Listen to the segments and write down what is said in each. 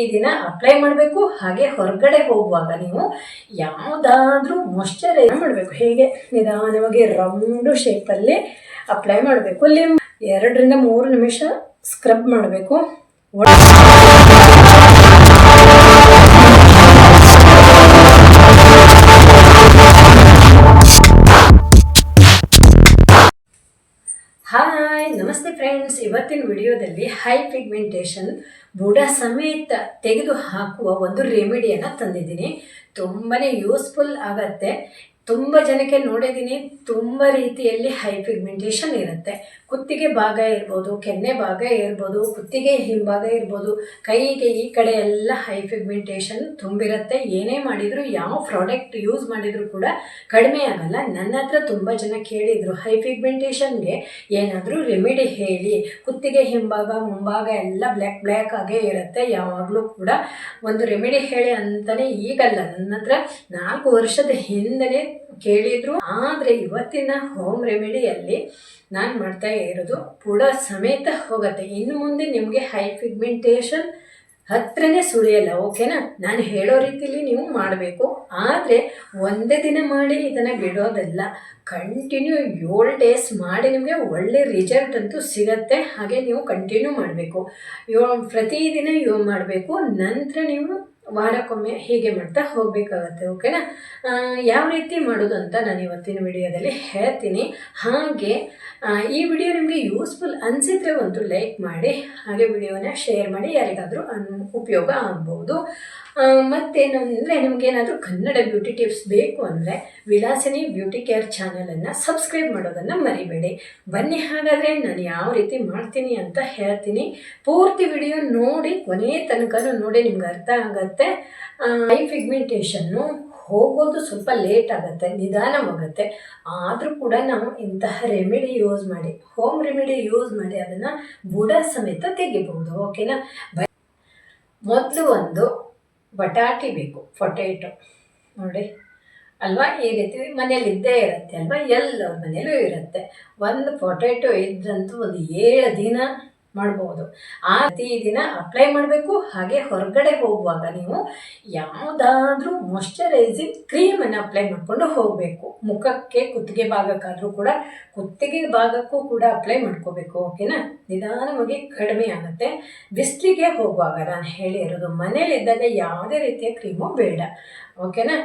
ಈ ದಿನ ಅಪ್ಲೈ ಮಾಡಬೇಕು, ಹಾಗೆ ಹೊರಗಡೆ ಹೋಗುವಾಗ ನೀವು ಯಾವುದಾದ್ರೂ ಮಾಯಶ್ಚರೈಸ್ ಮಾಡಬೇಕು. ಹೇಗೆ? ನಿಧಾನವಾಗಿ ರೌಂಡು ಶೇಪಲ್ಲಿ ಅಪ್ಲೈ ಮಾಡಬೇಕು. ಲಿಮ್ ಎರಡರಿಂದ ಮೂರು ನಿಮಿಷ ಸ್ಕ್ರಬ್ ಮಾಡಬೇಕು. ಹಾಯ್, ನಮಸ್ತೆ ಫ್ರೆಂಡ್ಸ್ ಇವತ್ತಿನ ವಿಡಿಯೋದಲ್ಲಿ ಹೈ ಪಿಗ್ಮೆಂಟೇಷನ್ ಬುಡ ಸಮೇತ ತೆಗೆದು ಹಾಕುವ ಒಂದು ರೆಮಿಡಿಯನ್ನು ತಂದಿದ್ದೀನಿ. ತುಂಬಾ ಯೂಸ್ಫುಲ್ ಆಗತ್ತೆ. ತುಂಬ ಜನಕ್ಕೆ ನೋಡಿದ್ದೀನಿ ತುಂಬ ರೀತಿಯಲ್ಲಿ ಹೈ ಪಿಗ್ಮೆಂಟೇಷನ್ ಇರುತ್ತೆ. ಕುತ್ತಿಗೆ ಭಾಗ ಇರ್ಬೋದು, ಕೆನ್ನೆ ಭಾಗ ಇರ್ಬೋದು, ಕುತ್ತಿಗೆ ಹಿಂಭಾಗ ಇರ್ಬೋದು, ಕೈಗೆ ಈ ಕಡೆ ಎಲ್ಲ ಹೈ ಪಿಗ್ಮೆಂಟೇಷನ್ ತುಂಬಿರುತ್ತೆ. ಏನೇ ಮಾಡಿದರೂ, ಯಾವ ಪ್ರಾಡಕ್ಟ್ ಯೂಸ್ ಮಾಡಿದರೂ ಕೂಡ ಕಡಿಮೆ ಆಗಲ್ಲ. ನನ್ನ ಹತ್ರ ತುಂಬ ಜನ ಕೇಳಿದರು ಹೈ ಪಿಗ್ಮೆಂಟೇಷನ್ಗೆ ಏನಾದರೂ ರೆಮಿಡಿ ಹೇಳಿ. ಕುತ್ತಿಗೆ ಹಿಂಭಾಗ, ಮುಂಭಾಗ ಎಲ್ಲ ಬ್ಲ್ಯಾಕ್ ಬ್ಲ್ಯಾಕ್ ಆಗೇ ಇರುತ್ತೆ. ಯಾವಾಗಲೂ ಕೂಡ ಒಂದು ರೆಮಿಡಿ ಹೇಳಿ ಅಂತಲೇ ಈಗಲ್ಲ. ನನ್ನ ಹತ್ರ ನಾಲ್ಕು ವರ್ಷದ ಹಿಂದನೇ ಕೇಳಿದ್ರು. ಆದರೆ ಇವತ್ತಿನ ಹೋಮ್ ರೆಮಿಡಿಯಲ್ಲಿ ನಾನು ಮಾಡ್ತಾ ಇರೋದು ಪುಡ ಸಮೇತ ಹೋಗುತ್ತೆ. ಇನ್ನು ಮುಂದೆ ನಿಮಗೆ ಹೈ ಪಿಗ್ಮೆಂಟೇಷನ್ ಹತ್ರನೇ ಸುಳಿಯಲ್ಲ ಓಕೆನಾ ನಾನು ಹೇಳೋ ರೀತಿಲಿ ನೀವು ಮಾಡಬೇಕು. ಆದರೆ ಒಂದೇ ದಿನ ಮಾಡಿ ಇದನ್ನು ಬಿಡೋದಲ್ಲ. ಕಂಟಿನ್ಯೂ ಏಳು ಡೇಸ್ ಮಾಡಿ ನಿಮಗೆ ಒಳ್ಳೆ ರಿಸಲ್ಟ್ ಅಂತೂ ಸಿಗತ್ತೆ. ಹಾಗೆ ನೀವು ಕಂಟಿನ್ಯೂ ಮಾಡಬೇಕು. ಯೋ ಪ್ರತಿದಿನ ಯೋ ಮಾಡಬೇಕು. ನಂತರ ನೀವು ವಾರಕ್ಕೊಮ್ಮೆ ಹೀಗೆ ಮಾಡ್ತಾ ಹೋಗಬೇಕಾಗತ್ತೆ ಓಕೆನಾ ಯಾವ ರೀತಿ ಮಾಡೋದು ಅಂತ ನಾನು ಇವತ್ತಿನ ವಿಡಿಯೋದಲ್ಲಿ ಹೇಳ್ತೀನಿ. ಹಾಗೆ ಈ ವಿಡಿಯೋ ನಿಮಗೆ ಯೂಸ್ಫುಲ್ ಅನಿಸಿದ್ರೆ ಒಂದು ಲೈಕ್ ಮಾಡಿ, ಹಾಗೆ ವಿಡಿಯೋನ ಶೇರ್ ಮಾಡಿ, ಯಾರಿಗಾದರೂ ಅನ್, ಉಪಯೋಗ ಆಗ್ಬೋದು. ಮತ್ತೇನು ಅಂದರೆ ನಿಮಗೇನಾದರೂ ಕನ್ನಡ ಬ್ಯೂಟಿ ಟಿಪ್ಸ್ ಬೇಕು ಅಂದರೆ ವಿಲಾಸಿನಿ ಬ್ಯೂಟಿ ಕೇರ್ ಚಾನಲನ್ನು ಸಬ್ಸ್ಕ್ರೈಬ್ ಮಾಡೋದನ್ನು ಮರಿಬೇಡಿ. ಬನ್ನಿ ಹಾಗಾದರೆ ನಾನು ಯಾವ ರೀತಿ ಮಾಡ್ತೀನಿ ಅಂತ ಹೇಳ್ತೀನಿ. ಪೂರ್ತಿ ವಿಡಿಯೋ ನೋಡಿ ಕೊನೆಯ ತನಕನೂ ನೋಡಿ ನಿಮ್ಗೆ ಅರ್ಥ ಆಗುತ್ತೆ. ಐ ಪಿಗ್ಮೆಂಟೇಷನ್ನು ಹೋಗೋದು ಸ್ವಲ್ಪ ಲೇಟ್ ಆಗುತ್ತೆ ನಿಧಾನವಾಗುತ್ತೆ ಆದರೂ ಕೂಡ ನಾವು ಇಂತಹ ರೆಮಿಡಿ ಯೂಸ್ ಮಾಡಿ ಹೋಮ್ ರೆಮಿಡಿ ಯೂಸ್ ಮಾಡಿ ಅದನ್ನು ಬುಡ ಸಮೇತ ತೆಗಿಬಹುದು ಓಕೆನಾ ಮೊದಲು ಒಂದು ಬಟಾಟಿ ಬೇಕು ಪೊಟೇಟೊ ನೋಡಿ, ಅಲ್ವಾ? ಈ ರೀತಿ ಮನೇಲಿ ಇದ್ದೇ ಇರುತ್ತೆ ಅಲ್ವಾ? ಎಲ್ಲರ ಮನೇಲೂ ಇರುತ್ತೆ. ಒಂದು ಪೊಟೇಟೊ ಇದ್ರಂತೂ ಒಂದು ಏಳು ದಿನ ಮಾಡ್ಬೋದು ಆ ಪ್ರತಿದಿನ ಅಪ್ಲೈ ಮಾಡಬೇಕು. ಹಾಗೆ ಹೊರಗಡೆ ಹೋಗುವಾಗ ನೀವು ಯಾವುದಾದ್ರೂ ಮಾಯ್ಶ್ಚರೈಸಿಂಗ್ ಕ್ರೀಮನ್ನು ಅಪ್ಲೈ ಮಾಡಿಕೊಂಡು ಹೋಗಬೇಕು. ಮುಖಕ್ಕೆ ಕುತ್ತಿಗೆ ಭಾಗಕ್ಕಾದರೂ ಕೂಡ ಕುತ್ತಿಗೆ ಭಾಗಕ್ಕೂ ಕೂಡ ಅಪ್ಲೈ ಮಾಡ್ಕೋಬೇಕು ಓಕೆನಾ ನಿಧಾನವಾಗಿ ಕಡಿಮೆ ಆಗುತ್ತೆ. ಬಿಸಿಲಿಗೆ ಹೋಗುವಾಗ ನಾನು ಹೇಳಿರೋದು ಮನೇಲಿದ್ದಾಗ ಯಾವುದೇ ರೀತಿಯ ಕ್ರೀಮು ಬೇಡ ಓಕೆನಾ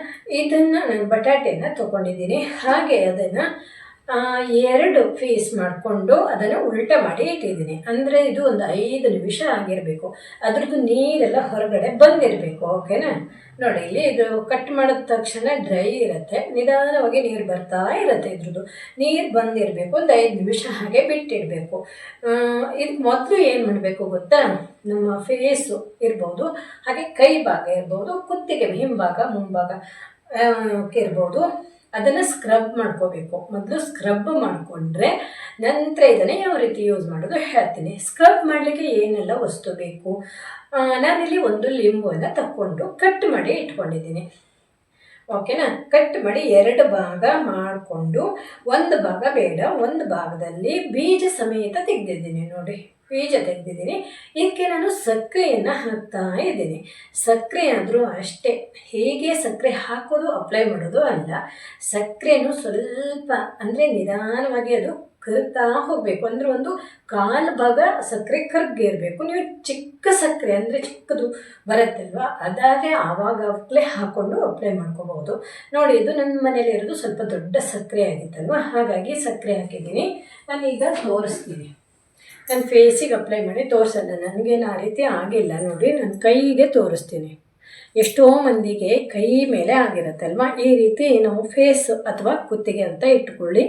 ಇದನ್ನು ನಾನು ಬಟಾಟೆಯನ್ನು ತೊಗೊಂಡಿದ್ದೀನಿ. ಹಾಗೆ ಅದನ್ನು ಎರಡು ಫೇಸ್ ಮಾಡಿಕೊಂಡು ಅದನ್ನು ಉಲ್ಟ ಮಾಡಿ ಇಟ್ಟಿದ್ದೀನಿ. ಅಂದರೆ ಇದು ಒಂದು ಐದು ನಿಮಿಷ ಆಗಿರಬೇಕು. ಅದ್ರದ್ದು ನೀರೆಲ್ಲ ಹೊರಗಡೆ ಬಂದಿರಬೇಕು ಓಕೆನಾ ನೋಡಿ, ಇಲ್ಲಿ ಇದು ಕಟ್ ಮಾಡಿದ ತಕ್ಷಣ ಡ್ರೈ ಇರುತ್ತೆ. ನಿಧಾನವಾಗಿ ನೀರು ಬರ್ತಾ ಇರುತ್ತೆ ಇದ್ರದ್ದು. ನೀರು ಬಂದಿರಬೇಕು, ಒಂದು ಐದು ನಿಮಿಷ ಹಾಗೆ ಬಿಟ್ಟಿರಬೇಕು. ಇದು ಮೊದಲು ಏನು ಮಾಡಬೇಕು ಗೊತ್ತಾ? ನಮ್ಮ ಫೇಸು ಇರ್ಬೋದು, ಹಾಗೆ ಕೈ ಭಾಗ ಇರ್ಬೋದು, ಕುತ್ತಿಗೆ ಹಿಂಭಾಗ ಮುಂಭಾಗ ಇರ್ಬೋದು. ಅದನ್ನು ಸ್ಕ್ರಬ್ ಮಾಡ್ಕೋಬೇಕು. ಮೊದಲು ಸ್ಕ್ರಬ್ ಮಾಡಿಕೊಂಡ್ರೆ ನಂತರ ಇದನ್ನು ಯಾವ ರೀತಿ ಯೂಸ್ ಮಾಡೋದು ಹೇಳ್ತೀನಿ. ಸ್ಕ್ರಬ್ ಮಾಡಲಿಕ್ಕೆ ಏನೆಲ್ಲ ವಸ್ತು ಬೇಕು? ನಾನಿಲ್ಲಿ ಒಂದು ಲಿಂಬುವನ್ನು ತಕ್ಕೊಂಡು ಕಟ್ ಮಾಡಿ ಇಟ್ಕೊಂಡಿದ್ದೀನಿ. ಓಕೆನಾ ಕಟ್ ಮಾಡಿ ಎರಡು ಭಾಗ ಮಾಡಿಕೊಂಡು ಒಂದು ಭಾಗ ಬೇಡ, ಒಂದು ಭಾಗದಲ್ಲಿ ಬೀಜ ಸಮೇತ ತೆಗೆದಿದ್ದೀನಿ ನೋಡಿ. ಬೀಜ ತೆಗೆದಿದ್ದೀನಿ. ಇದಕ್ಕೆ ನಾನು ಸಕ್ಕರೆಯನ್ನು ಹಾಕ್ತಾ ಇದ್ದೀನಿ. ಸಕ್ಕರೆ ಆದರೂ ಅಷ್ಟೇ, ಹೇಗೆ ಸಕ್ಕರೆ ಹಾಕೋದು ಅಪ್ಲೈ ಮಾಡೋದು ಅಲ್ಲ. ಸಕ್ಕರೆನೂ ಸ್ವಲ್ಪ ಅಂದರೆ ನಿಧಾನವಾಗಿ ಅದು ಕರ್ತಾ ಹೋಗಬೇಕು. ಅಂದರೆ ಒಂದು ಕಾಲು ಭಾಗ ಸಕ್ಕರೆ ಕರ್ಗಿರಬೇಕು ನೀವು ಚಿಕ್ಕ ಸಕ್ಕರೆ ಅಂದರೆ ಚಿಕ್ಕದು ಬರುತ್ತಲ್ವ ಅದಾದರೆ ಆವಾಗಲೇ ಹಾಕ್ಕೊಂಡು ಅಪ್ಲೈ ಮಾಡ್ಕೋಬಹುದು. ನೋಡಿ, ಇದು ನನ್ನ ಮನೇಲಿ ಇರೋದು ಸ್ವಲ್ಪ ದೊಡ್ಡ ಸಕ್ಕರೆ ಆಗಿತ್ತಲ್ವ? ಹಾಗಾಗಿ ಸಕ್ಕರೆ ಹಾಕಿದ್ದೀನಿ. ಈಗ ತೋರಿಸ್ತೀನಿ. ನನ್ನ ಫೇಸಿಗೆ ಅಪ್ಲೈ ಮಾಡಿ ತೋರಿಸಲ್ಲ ನನಗೇನು ಆ ರೀತಿ ಆಗಿಲ್ಲ. ನೋಡಿ ನನ್ನ ಕೈಗೆ ತೋರಿಸ್ತೀನಿ. ಎಷ್ಟೋ ಮಂದಿಗೆ ಕೈ ಮೇಲೆ ಆಗಿರುತ್ತಲ್ವ? ಈ ರೀತಿ ನಾವು ಫೇಸ್ ಅಥವಾ ಕುತ್ತಿಗೆ ಅಂತ ಇಟ್ಕೊಳ್ಳಿ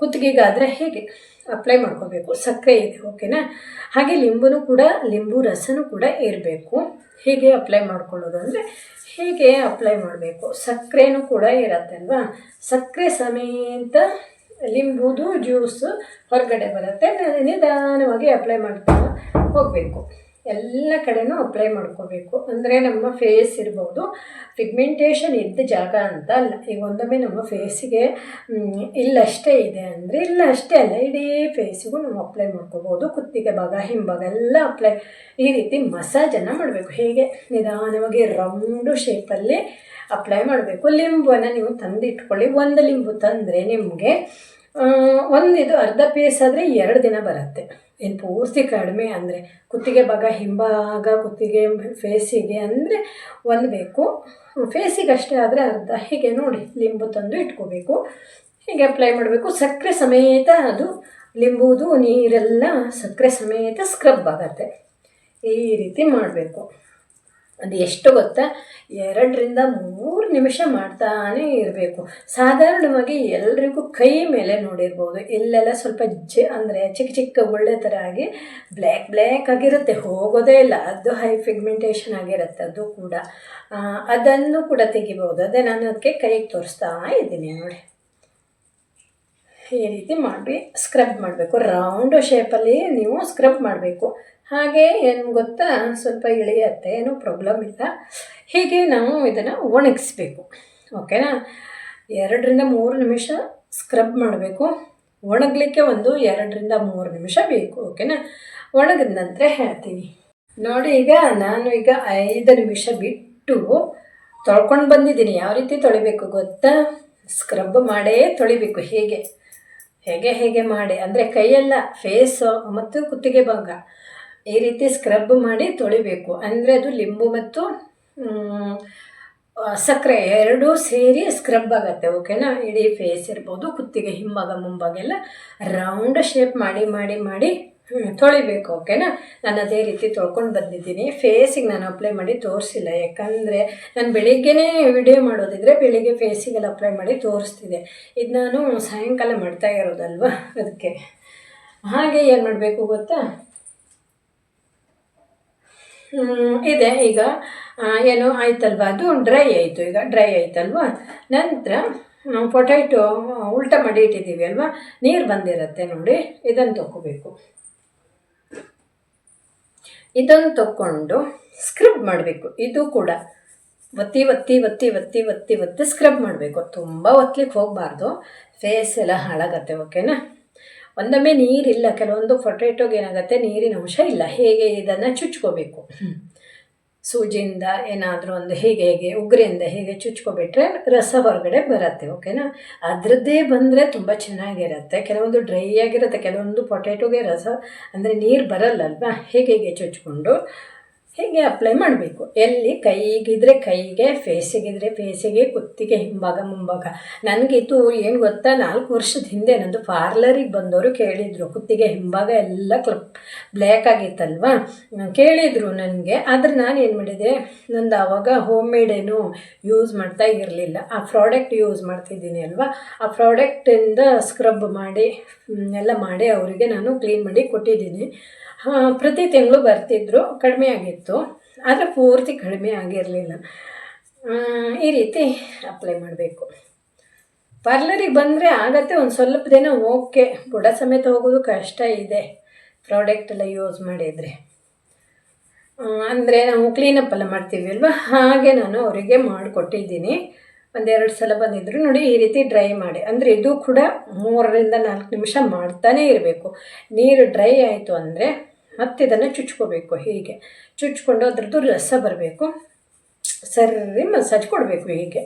ಕುತ್ತಿಗೆಗಾದರೆ ಹೇಗೆ? ಅಪ್ಲೈ ಮಾಡ್ಕೋಬೇಕು. ಸಕ್ಕರೆ ಇದೆ ಓಕೆನಾ ಹಾಗೆ ಲಿಂಬುನೂ ಕೂಡ, ಲಿಂಬು ರಸನೂ ಕೂಡ ಇರಬೇಕು. ಹೇಗೆ ಅಪ್ಲೈ ಮಾಡ್ಕೊಳ್ಳೋದು ಅಂದರೆ, ಹೇಗೆ ಅಪ್ಲೈ ಮಾಡಬೇಕು? ಸಕ್ಕರೆನೂ ಕೂಡ ಇರತ್ತಲ್ವಾ? ಸಕ್ಕರೆ ಸಮೇತ ಲಿಂಬುದು ಜ್ಯೂಸು ಹೊರಗಡೆ ಬರುತ್ತೆ. ನಿಧಾನವಾಗಿ ಅಪ್ಲೈ ಮಾಡ್ತಾ ಹೋಗಬೇಕು. ಎಲ್ಲ ಕಡೆನೂ ಅಪ್ಲೈ ಮಾಡ್ಕೋಬೇಕು. ಅಂದರೆ ನಮ್ಮ ಫೇಸ್ ಇರ್ಬೋದು. ಪಿಗ್ಮೆಂಟೇಷನ್ ಇದ್ದ ಜಾಗ ಅಂತ ಅಲ್ಲ. ಈಗ ಒಂದೊಮ್ಮೆ ನಮ್ಮ ಫೇಸಿಗೆ ಇಲ್ಲಷ್ಟೇ ಇದೆ ಅಂದರೆ, ಇಲ್ಲ ಅಷ್ಟೇ ಅಲ್ಲ, ಇಡೀ ಫೇಸಿಗೂ ನಾವು ಅಪ್ಲೈ ಮಾಡ್ಕೋಬೋದು. ಕುತ್ತಿಗೆ ಭಾಗ, ಹಿಂಭಾಗ ಎಲ್ಲ ಅಪ್ಲೈ ಈ ರೀತಿ ಮಸಾಜನ್ನು ಮಾಡಬೇಕು. ಹೇಗೆ ನಿಧಾನವಾಗಿ ರೌಂಡು ಶೇಪಲ್ಲಿ ಅಪ್ಲೈ ಮಾಡಬೇಕು. ಲಿಂಬನ್ನು ನೀವು ತಂದಿಟ್ಕೊಳ್ಳಿ. ಒಂದು ಲಿಂಬು ತಂದರೆ ನಿಮಗೆ ಒಂದಿದು ಅರ್ಧ ಪೀಸ್ ಆದರೆ ಎರಡು ದಿನ ಬರುತ್ತೆ. ಏನು ಪೂರ್ತಿ ಕಡಿಮೆ ಅಂದರೆ ಕುತ್ತಿಗೆ ಭಾಗ, ಹಿಂಭಾಗ, ಕುತ್ತಿಗೆ ಫೇಸಿಗೆ ಅಂದರೆ ಒಂದು ಬೇಕು. ಫೇಸಿಗೆ ಅಷ್ಟೇ ಆದರೆ ಅರ್ಧ. ಹೀಗೆ ನೋಡಿ, ಲಿಂಬು ತಂದು ಇಟ್ಕೋಬೇಕು. ಹೀಗೆ ಅಪ್ಲೈ ಮಾಡಬೇಕು. ಸಕ್ಕರೆ ಸಮೇತ ಅದು ಲಿಂಬುದು, ನೀರೆಲ್ಲ ಸಕ್ಕರೆ ಸಮೇತ ಸ್ಕ್ರಬ್ ಆಗುತ್ತೆ. ಈ ರೀತಿ ಮಾಡಬೇಕು. ಅದು ಎಷ್ಟು ಗೊತ್ತಾ? ಎರಡರಿಂದ ಮೂರು ನಿಮಿಷ ಮಾಡ್ತಾನೆ ಇರಬೇಕು. ಸಾಧಾರಣವಾಗಿ ಎಲ್ರಿಗೂ ಕೈ ಮೇಲೆ ನೋಡಿರ್ಬೋದು. ಇಲ್ಲೆಲ್ಲ ಸ್ವಲ್ಪ ಜ ಅಂದರೆ ಚಿಕ್ಕ ಚಿಕ್ಕ ಒಳ್ಳೆ ಥರ ಆಗಿ ಬ್ಲ್ಯಾಕ್ ಬ್ಲ್ಯಾಕ್ ಆಗಿರುತ್ತೆ. ಹೋಗೋದೇ ಇಲ್ಲ. ಅದು ಹೈ ಫಿಗ್ಮೆಂಟೇಷನ್ ಆಗಿರುತ್ತೆ. ಅದು ಕೂಡ. ಅದನ್ನು ಕೂಡ ತೆಗಿಬೋದು ಅದೇ ನಾನು ಅದಕ್ಕೆ ಕೈಗೆ ತೋರಿಸ್ತಾ ಇದ್ದೀನಿ ನೋಡಿ. ಈ ರೀತಿ ಮಾಡಿ ಸ್ಕ್ರಬ್ ಮಾಡಬೇಕು. ರೌಂಡ್ ಶೇಪಲ್ಲಿ ನೀವು ಸ್ಕ್ರಬ್ ಮಾಡಬೇಕು. ಹಾಗೆ ಏನು ಗೊತ್ತಾ? ಸ್ವಲ್ಪ ಇಳಿಯತ್ತೆ, ಏನೂ ಪ್ರಾಬ್ಲಮ್ ಇಲ್ಲ. ಹೀಗೆ ನಾವು ಇದನ್ನು ಒಣಗಿಸ್ಬೇಕು. ಓಕೆನಾ? ಎರಡರಿಂದ ಮೂರು ನಿಮಿಷ ಸ್ಕ್ರಬ್ ಮಾಡಬೇಕು. ಒಣಗಲಿಕ್ಕೆ ಒಂದು ಎರಡರಿಂದ ಮೂರು ನಿಮಿಷ ಬೇಕು. ಓಕೆನಾ? ಒಣಗಿದ ನಂತರ ಹೇಳ್ತೀನಿ. ನೋಡಿ, ಈಗ ನಾನು ಈಗ ಐದು ನಿಮಿಷ ಬಿಟ್ಟು ತೊಳ್ಕೊಂಡು ಬಂದಿದ್ದೀನಿ. ಯಾವ ರೀತಿ ತೊಳಿಬೇಕು ಗೊತ್ತಾ? ಸ್ಕ್ರಬ್ ಮಾಡೇ ತೊಳಿಬೇಕು. ಹೇಗೆ. ಹೇಗೆ ಹೇಗೆ ಮಾಡಿ, ಅಂದರೆ ಕೈಯೆಲ್ಲ ಫೇಸು ಮತ್ತು ಕುತ್ತಿಗೆ ಭಾಗ ಈ ರೀತಿ ಸ್ಕ್ರಬ್ ಮಾಡಿ ತೊಳಿಬೇಕು. ಅಂದರೆ ಅದು ಲಿಂಬು ಮತ್ತು ಸಕ್ಕರೆ ಎರಡೂ ಸೇರಿ ಸ್ಕ್ರಬ್ ಆಗುತ್ತೆ ಓಕೆನಾ ಇಡೀ ಫೇಸ್ ಇರ್ಬೋದು, ಕುತ್ತಿಗೆ ಹಿಂಭಾಗ ಮುಂಭಾಗ ಎಲ್ಲ ರೌಂಡ್ ಶೇಪ್ ಮಾಡಿ ಮಾಡಿ ಮಾಡಿ ಹ್ಮ್, ತೊಳಿಬೇಕು ಓಕೆನಾ ನಾನು ಅದೇ ರೀತಿ ತೊಳ್ಕೊಂಡು ಬಂದಿದ್ದೀನಿ. ಫೇಸಿಗೆ ನಾನು ಅಪ್ಲೈ ಮಾಡಿ ತೋರಿಸಿಲ್ಲ. ಯಾಕಂದರೆ ನಾನು ಬೆಳಿಗ್ಗೆನೇ ವಿಡಿಯೋ ಮಾಡೋದಿದ್ರೆ ಬೆಳಿಗ್ಗೆ ಫೇಸಿಗೆಲ್ಲ ಅಪ್ಲೈ ಮಾಡಿ ತೋರಿಸ್ತಿದೆ. ಇದು ನಾನು ಸಾಯಂಕಾಲ ಮಾಡ್ತಾ ಇರೋದಲ್ವ? ಅದಕ್ಕೆ. ಹಾಗೆ ಏನು ಮಾಡಬೇಕು ಗೊತ್ತಾ? ಇದೆ. ಈಗ ಏನು ಆಯ್ತಲ್ವ? ಅದು ಡ್ರೈ ಆಯಿತು. ಈಗ ಡ್ರೈ ಆಯ್ತಲ್ವ? ನಂತರ ಪೊಟ್ಯಾಟೊ ಉಲ್ಟ ಮಾಡಿ ಇಟ್ಟಿದ್ದೀವಿ ಅಲ್ವಾ? ನೀರು ಬಂದಿರುತ್ತೆ ನೋಡಿ. ಇದನ್ನು ತಗೋಬೇಕು. ಇದನ್ನು ತಗೊಂಡು ಸ್ಕ್ರಬ್ ಮಾಡಬೇಕು. ಇದು ಕೂಡ ಒತ್ತಿ ಒತ್ತಿ ಒತ್ತಿ ಒತ್ತಿ ಒತ್ತಿ ಒತ್ತಿ ಸ್ಕ್ರಬ್ ಮಾಡಬೇಕು. ತುಂಬ ಒತ್ತಲಿಕ್ಕೆ ಹೋಗಬಾರ್ದು. ಫೇಸ್ ಎಲ್ಲ ಹಾಳಾಗತ್ತೆ ಓಕೆನಾ ಒಂದೊಮ್ಮೆ ನೀರಿಲ್ಲ, ಕೆಲವೊಂದು ಪೊಟೇಟೋಗೆ ಏನಾಗುತ್ತೆ, ನೀರಿನ ಅಂಶ ಇಲ್ಲ. ಹೇಗೆ ಇದನ್ನು ಚುಚ್ಕೋಬೇಕು? ಸೂಜಿಯಿಂದ ಏನಾದರೂ ಒಂದು ಹೇಗೆ ಹೇಗೆ, ಉಗ್ರಿಯಿಂದ ಹೇಗೆ ಚುಚ್ಕೊಬಿಟ್ರೆ ರಸ ಹೊರಗಡೆ ಬರುತ್ತೆ ಓಕೆನಾ ಅದರದ್ದೇ ಬಂದರೆ ತುಂಬ ಚೆನ್ನಾಗಿರುತ್ತೆ. ಕೆಲವೊಂದು ಡ್ರೈ ಆಗಿರುತ್ತೆ, ಕೆಲವೊಂದು ಪೊಟ್ಯಾಟೋಗೆ ರಸ, ಅಂದರೆ ನೀರು ಬರಲ್ಲಲ್ವಾ? ಹೇಗೆ ಹೇಗೆ ಚುಚ್ಕೊಂಡು ಹೀಗೆ ಅಪ್ಲೈ ಮಾಡಬೇಕು? ಎಲ್ಲಿ ಕೈಗಿದ್ರೆ ಕೈಗೆ ಫೇಸಿಗಿದ್ರೆ ಫೇಸಿಗೆ ಕುತ್ತಿಗೆ ಹಿಂಭಾಗ ಮುಂಭಾಗ. ನನಗಿತ್ತು ಏನು ಗೊತ್ತಾ? ನಾಲ್ಕು ವರ್ಷದ ಹಿಂದೆ ನಂದು ಪಾರ್ಲರಿಗೆ ಬಂದವರು ಕೇಳಿದರು. ಕುತ್ತಿಗೆ ಹಿಂಭಾಗ ಎಲ್ಲ ಕ್ಲಪ್ ಬ್ಲ್ಯಾಕ್ ಆಗಿತ್ತಲ್ವ? ಕೇಳಿದರು ನನಗೆ. ಆದರೆ ನಾನು ಏನು ಮಾಡಿದೆ? ನಂದು ಆವಾಗ ಹೋಮ್ ಮೇಡ್ ಏನು ಯೂಸ್ ಮಾಡ್ತಾ ಇರಲಿಲ್ಲ. ಆ ಪ್ರಾಡಕ್ಟ್ ಯೂಸ್ ಮಾಡ್ತಿದ್ದೀನಿ ಅಲ್ವಾ? ಆ ಪ್ರಾಡಕ್ಟಿಂದ ಸ್ಕ್ರಬ್ ಮಾಡಿ ಎಲ್ಲ ಮಾಡಿ ಅವರಿಗೆ ನಾನು ಕ್ಲೀನ್ ಮಾಡಿ ಕೊಟ್ಟಿದ್ದೀನಿ. ಪ್ರತಿ ತಿಂಗಳು ಬರ್ತಿದ್ರು. ಕಡಿಮೆ ಆಗಿತ್ತು. ಆದರೆ ಪೂರ್ತಿ ಕಡಿಮೆ ಆಗಿರಲಿಲ್ಲ. ಈ ರೀತಿ ಅಪ್ಲೈ ಮಾಡಬೇಕು. ಪಾರ್ಲರಿಗೆ ಬಂದರೆ ಆಗತ್ತೆ ಒಂದು ಸ್ವಲ್ಪ ದಿನ ಓಕೆ ಬುಡ ಸಮೇತ ಹೋಗೋದು ಕಷ್ಟ ಇದೆ ಪ್ರಾಡಕ್ಟ್ ಎಲ್ಲ ಯೂಸ್ ಮಾಡಿದರೆ. ಅಂದರೆ ನಾವು ಕ್ಲೀನಪ್ ಎಲ್ಲ ಮಾಡ್ತೀವಿ ಅಲ್ವಾ? ಹಾಗೆ ನಾನು ಅವರಿಗೆ ಮಾಡಿಕೊಟ್ಟಿದ್ದೀನಿ. ಒಂದೆರಡು ಸಲ ಬಂದಿದ್ದರು ನೋಡಿ ಈ ರೀತಿ ಡ್ರೈ ಮಾಡಿ. ಅಂದರೆ ಇದು ಕೂಡ ಮೂರರಿಂದ ನಾಲ್ಕು ನಿಮಿಷ ಮಾಡ್ತಾನೇ ಇರಬೇಕು. ನೀರು ಡ್ರೈ ಆಯಿತು ಅಂದರೆ ಮತ್ತೆ ಇದನ್ನು ಚುಚ್ಕೋಬೇಕು. ಹೀಗೆ ಚುಚ್ಕೊಂಡು ಅದ್ರದ್ದು ರಸ ಬರಬೇಕು. ಸರಿ ಮಸಾಜ್ ಕೊಡಬೇಕು ಹೀಗೆ.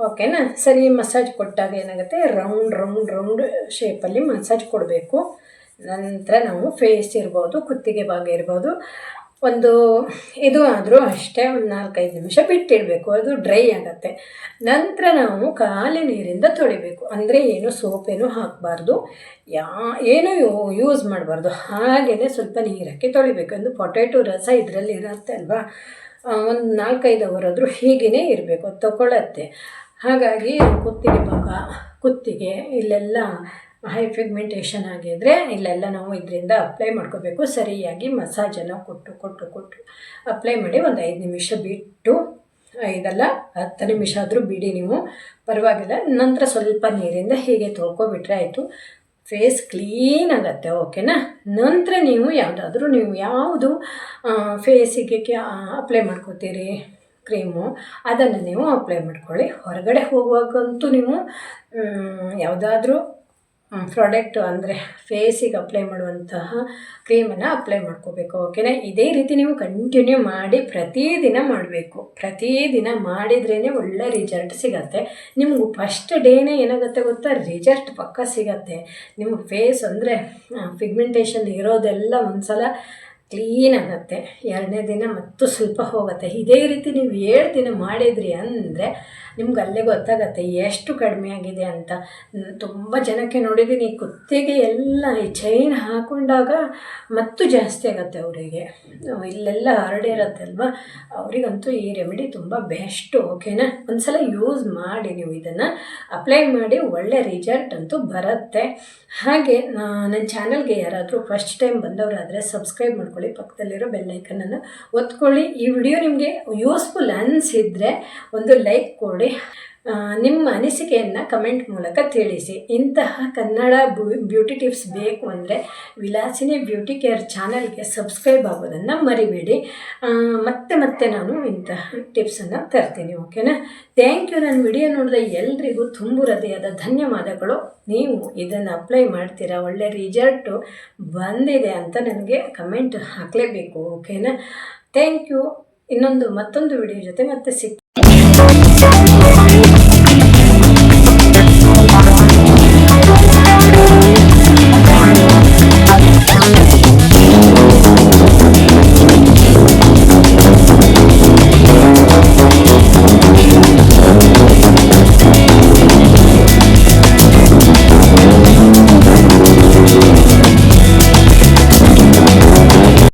ಓಕೆನಾ ಸರಿ, ಮಸಾಜ್ ಕೊಟ್ಟಾಗ ಏನಾಗುತ್ತೆ? ರೌಂಡ್ ರೌಂಡ್ ರೌಂಡ್ ಶೇಪಲ್ಲಿ ಮಸಾಜ್ ಕೊಡಬೇಕು. ನಂತರ ನಾವು ಫೇಸ್ ಇರ್ಬೋದು, ಕುತ್ತಿಗೆ ಭಾಗ ಇರ್ಬೋದು. ಒಂದು ಇದು ಆದರೂ ಅಷ್ಟೇ ಒಂದು ನಾಲ್ಕೈದು ನಿಮಿಷ ಬಿಟ್ಟಿಡಬೇಕು. ಅದು ಡ್ರೈ ಆಗುತ್ತೆ. ನಂತರ ನಾವು ಖಾಲಿ ನೀರಿಂದ ತೊಳಿಬೇಕು. ಅಂದರೆ ಏನು ಸೋಪೇನು ಹಾಕಬಾರ್ದು. ಯಾ, ಏನೂ ಯೂಸ್ ಮಾಡಬಾರ್ದು. ಹಾಗೇ ಸ್ವಲ್ಪ ನೀರಕ್ಕೆ ತೊಳಿಬೇಕು. ಒಂದು ಪೊಟ್ಯಾಟೊ ರಸ ಇದರಲ್ಲಿ ಇರುತ್ತೆ ಅಲ್ವಾ? ಒಂದು ನಾಲ್ಕೈದು ಅವರಾದರೂ ಹೀಗೇ ಇರಬೇಕು. ಅದು ಹಾಗಾಗಿ ಕುತ್ತಿಗೆ ಭಾಗ ಕುತ್ತಿಗೆ ಇಲ್ಲೆಲ್ಲ ಹೈ ಪಿಗ್ಮೆಂಟೇಷನ್ ಆಗಿದ್ದರೆ ಇಲ್ಲೆಲ್ಲ ನಾವು ಇದರಿಂದ ಅಪ್ಲೈ ಮಾಡ್ಕೋಬೇಕು. ಸರಿಯಾಗಿ ಮಸಾಜನ್ನು ಕೊಟ್ಟು ಕೊಟ್ಟು ಕೊಟ್ಟು ಅಪ್ಲೈ ಮಾಡಿ ಒಂದು ಐದು ನಿಮಿಷ ಬಿಟ್ಟು ಇದೆಲ್ಲ ಹತ್ತು ನಿಮಿಷ ಆದರೂ ಬಿಡಿ ನೀವು. ಪರವಾಗಿಲ್ಲ. ನಂತರ ಸ್ವಲ್ಪ ನೀರಿಂದ ಹೀಗೆ ತೊಳ್ಕೊಬಿಟ್ರೆ ಆಯಿತು. ಫೇಸ್ ಕ್ಲೀನ್ ಆಗುತ್ತೆ, ಓಕೆನಾ? ನಂತರ ನೀವು ಯಾವುದಾದ್ರೂ ನೀವು ಯಾವುದು ಫೇಸಿಗೆ ಅಪ್ಲೈ ಮಾಡ್ಕೋತೀರಿ? ಕ್ರೀಮು, ಅದನ್ನು ನೀವು ಅಪ್ಲೈ ಮಾಡ್ಕೊಳ್ಳಿ. ಹೊರಗಡೆ ಹೋಗುವಾಗಂತೂ ನೀವು ಯಾವುದಾದ್ರೂ ಪ್ರಾಡಕ್ಟು ಅಂದರೆ ಫೇಸಿಗೆ ಅಪ್ಲೈ ಮಾಡುವಂತಹ ಕ್ರೀಮನ್ನು ಅಪ್ಲೈ ಮಾಡ್ಕೋಬೇಕು ಓಕೆನಾ ಇದೇ ರೀತಿ ನೀವು ಕಂಟಿನ್ಯೂ ಮಾಡಿ ಪ್ರತಿದಿನ ಮಾಡಬೇಕು. ಪ್ರತಿದಿನ ಮಾಡಿದ್ರೇ ಒಳ್ಳೆ ರಿಸಲ್ಟ್ ಸಿಗತ್ತೆ. ನಿಮ್ಗೆ ಫಸ್ಟ್ ಡೇನೇ ಏನಾಗುತ್ತೆ ಗೊತ್ತಾ? ರಿಸಲ್ಟ್ ಪಕ್ಕ ಸಿಗತ್ತೆ. ನಿಮ್ಮ ಫೇಸ್ ಅಂದರೆ ಪಿಗ್ಮೆಂಟೇಷನ್ ಇರೋದೆಲ್ಲ ಒಂದು ಸಲ ಕ್ಲೀನ್ ಆಗುತ್ತೆ. ಎರಡನೇ ದಿನ ಮತ್ತು ಸ್ವಲ್ಪ ಹೋಗುತ್ತೆ. ಇದೇ ರೀತಿ ನೀವು ಏಳು ದಿನ ಮಾಡಿದ್ರಿ ಅಂದರೆ ನಿಮ್ಗೆ ಅಲ್ಲೇ ಗೊತ್ತಾಗತ್ತೆ ಎಷ್ಟು ಕಡಿಮೆ ಆಗಿದೆ ಅಂತ. ತುಂಬ ಜನಕ್ಕೆ ನೋಡಿದ್ದೀನಿ ಕುತ್ತಿಗೆ ಎಲ್ಲ ಈ ಚೈನ್ ಹಾಕೊಂಡಾಗ ಮತ್ತು ಜಾಸ್ತಿ ಆಗುತ್ತೆ ಅವರಿಗೆ. ಇಲ್ಲೆಲ್ಲ ಅಲ್ವಾ ಅವರಿಗಂತೂ ಈ ರೆಮಿಡಿ ತುಂಬ ಬೆಸ್ಟು ಓಕೆನಾ ಒಂದ್ಸಲ ಯೂಸ್ ಮಾಡಿ ನೀವು ಇದನ್ನು. ಅಪ್ಲೈ ಮಾಡಿ ಒಳ್ಳೆ ರಿಸಲ್ಟ್ ಅಂತೂ ಬರುತ್ತೆ. ಹಾಗೆ ನನ್ನ ಚಾನಲ್ಗೆ ಯಾರಾದರೂ ಫಸ್ಟ್ ಟೈಮ್ ಬಂದವರಾದರೆ ಸಬ್ಸ್ಕ್ರೈಬ್ ಮಾಡ್ಕೊಳ್ಳಿ. ಪಕ್ಕದಲ್ಲಿರೋ ಬೆಲ್ಲೈಕನನ್ನು ಒತ್ಕೊಳ್ಳಿ. ಈ ವಿಡಿಯೋ ನಿಮಗೆ ಯೂಸ್ಫುಲ್ ಅನಿಸಿದರೆ ಒಂದು ಲೈಕ್ ಕೊಡಿ. ನಿಮ್ಮ ಅನಿಸಿಕೆಯನ್ನು ಕಮೆಂಟ್ ಮೂಲಕ ತಿಳಿಸಿ. ಇಂತಹ ಕನ್ನಡ ಬ್ಯೂಟಿ ಟಿಪ್ಸ್ ಬೇಕು ಅಂದರೆ ವಿಲಾಸಿನಿ ಬ್ಯೂಟಿ ಕೇರ್ ಚಾನಲ್ಗೆ ಸಬ್ಸ್ಕ್ರೈಬ್ ಆಗೋದನ್ನು ಮರಿಬೇಡಿ. ಮತ್ತೆ ಮತ್ತೆ ನಾನು ಇಂತಹ ಟಿಪ್ಸನ್ನು ತರ್ತೀನಿ, ಓಕೆನಾ? ಥ್ಯಾಂಕ್ ಯು ನನ್ನ ವಿಡಿಯೋ ನೋಡಿದ ಎಲ್ರಿಗೂ ತುಂಬು ಹೃದಯದ ಧನ್ಯವಾದಗಳು. ನೀವು ಇದನ್ನು ಅಪ್ಲೈ ಮಾಡ್ತೀರಾ? ಒಳ್ಳೆ ರಿಸಲ್ಟು ಬಂದಿದೆ ಅಂತ ನನಗೆ ಕಮೆಂಟ್ ಹಾಕಲೇಬೇಕು, ಓಕೆನಾ? ಥ್ಯಾಂಕ್ ಯು ಇನ್ನೊಂದು ಮತ್ತೊಂದು ವಿಡಿಯೋ ಜೊತೆ ಮತ್ತೆ ಸಿಗ್ತೀನಿ.